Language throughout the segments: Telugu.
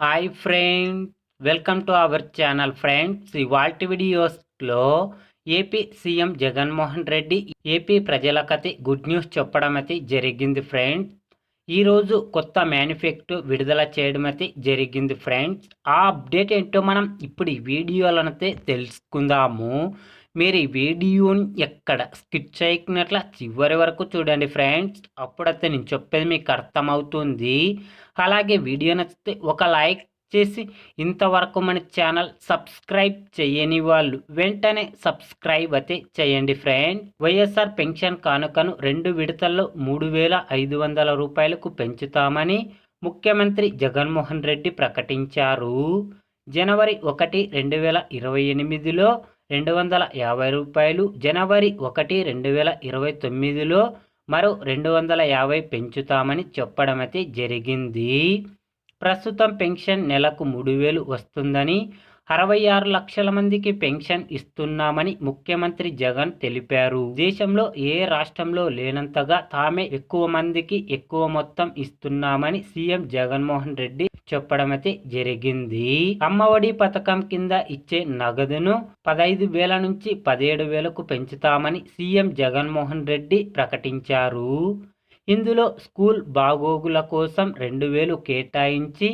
Hi friend welcome to our channel friends. ఇవాల్టి వీడియోస్లో AP CM Jaganmohan Reddy AP ప్రజలకైతే good news చెప్పడం అయితే జరిగింది ఫ్రెండ్స్. ఈరోజు కొత్త మేనిఫెక్టో విడుదల చేయడం అయితే జరిగింది ఫ్రెండ్స్. ఆ అప్డేట్ ఏంటో మనం ఇప్పుడు ఈ వీడియోలనైతే తెలుసుకుందాము. మీరు ఈ వీడియోని ఎక్కడ స్కిప్ చేయకున్నట్ల చివరి వరకు చూడండి ఫ్రెండ్స్. అప్పుడైతే నేను చెప్పేది మీకు అర్థమవుతుంది. అలాగే వీడియో నచ్చితే ఒక లైక్ చేసి ఇంతవరకు మన ఛానల్ సబ్స్క్రైబ్ చేయని వాళ్ళు వెంటనే సబ్స్క్రైబ్ అయితే చేయండి ఫ్రెండ్. వైఎస్ఆర్ పెన్షన్ కానుకను రెండు విడతల్లో మూడు వేల ఐదు వందల రూపాయలకు పెంచుతామని ముఖ్యమంత్రి జగన్మోహన్ రెడ్డి ప్రకటించారు. జనవరి ఒకటి రెండు వేల ఇరవై ఎనిమిదిలో రెండు వందల యాభై రూపాయలు జనవరి ఒకటి రెండు వేల ఇరవై తొమ్మిదిలో మరో రెండు వందల యాభై పెంచుతామని చెప్పడం అయితే జరిగింది. ప్రస్తుతం పెన్షన్ నెలకు మూడు వేలు వస్తుందని అరవై ఆరు లక్షల మందికి పెన్షన్ ఇస్తున్నామని ముఖ్యమంత్రి జగన్ తెలిపారు. దేశంలో ఏ రాష్ట్రంలో లేనంతగా తామే ఎక్కువ మందికి ఎక్కువ మొత్తం ఇస్తున్నామని సీఎం జగన్మోహన్ రెడ్డి చెప్పడం అయితే జరిగింది. అమ్మఒడి పథకం కింద ఇచ్చే నగదును పదైదు వేల నుంచి పదిహేడు వేలకు పెంచుతామని సీఎం జగన్మోహన్ రెడ్డి ప్రకటించారు. ఇందులో స్కూల్ బాగోగుల కోసం రెండు వేలు కేటాయించి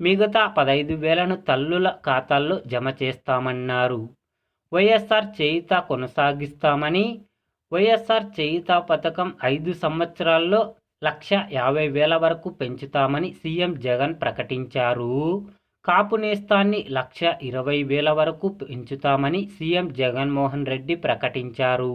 మిగతా పదైదు వేలను తల్లుల ఖాతాల్లో జమ చేస్తామన్నారు. వైఎస్ఆర్ చేయిత కొనసాగిస్తామని వైఎస్ఆర్ చేయుత పథకం ఐదు సంవత్సరాల్లో లక్ష యాభై వేల వరకు పెంచుతామని సీఎం జగన్ ప్రకటించారు. కాపు నేస్తాన్ని లక్ష ఇరవై వేల వరకు పెంచుతామని సీఎం జగన్మోహన్ రెడ్డి ప్రకటించారు.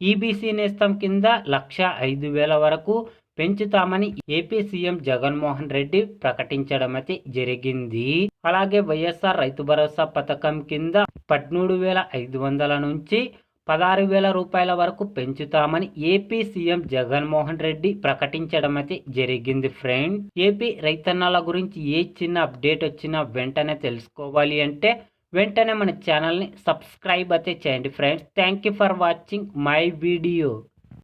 ఈబీసీ నేస్తం కింద లక్ష ఐదు వేల వరకు పెంచుతామని ఏపీ సీఎం జగన్మోహన్ రెడ్డి ప్రకటించడమైతే జరిగింది. అలాగే వైఎస్ఆర్ రైతు భరోసా పథకం కింద పద్మూడు వేల ఐదు వందల నుంచి పదహారు వేల రూపాయల వరకు పెంచుతామని ఏపీ సీఎం జగన్మోహన్ రెడ్డి ప్రకటించడం అయితే జరిగింది ఫ్రెండ్. ఏపీ రైతన్నల గురించి ఏ చిన్న అప్డేట్ వచ్చినా వెంటనే తెలుసుకోవాలి అంటే వెంటనే మన ఛానల్ని సబ్స్క్రైబ్ అయితే చేయండి friends. Thank you for watching my video.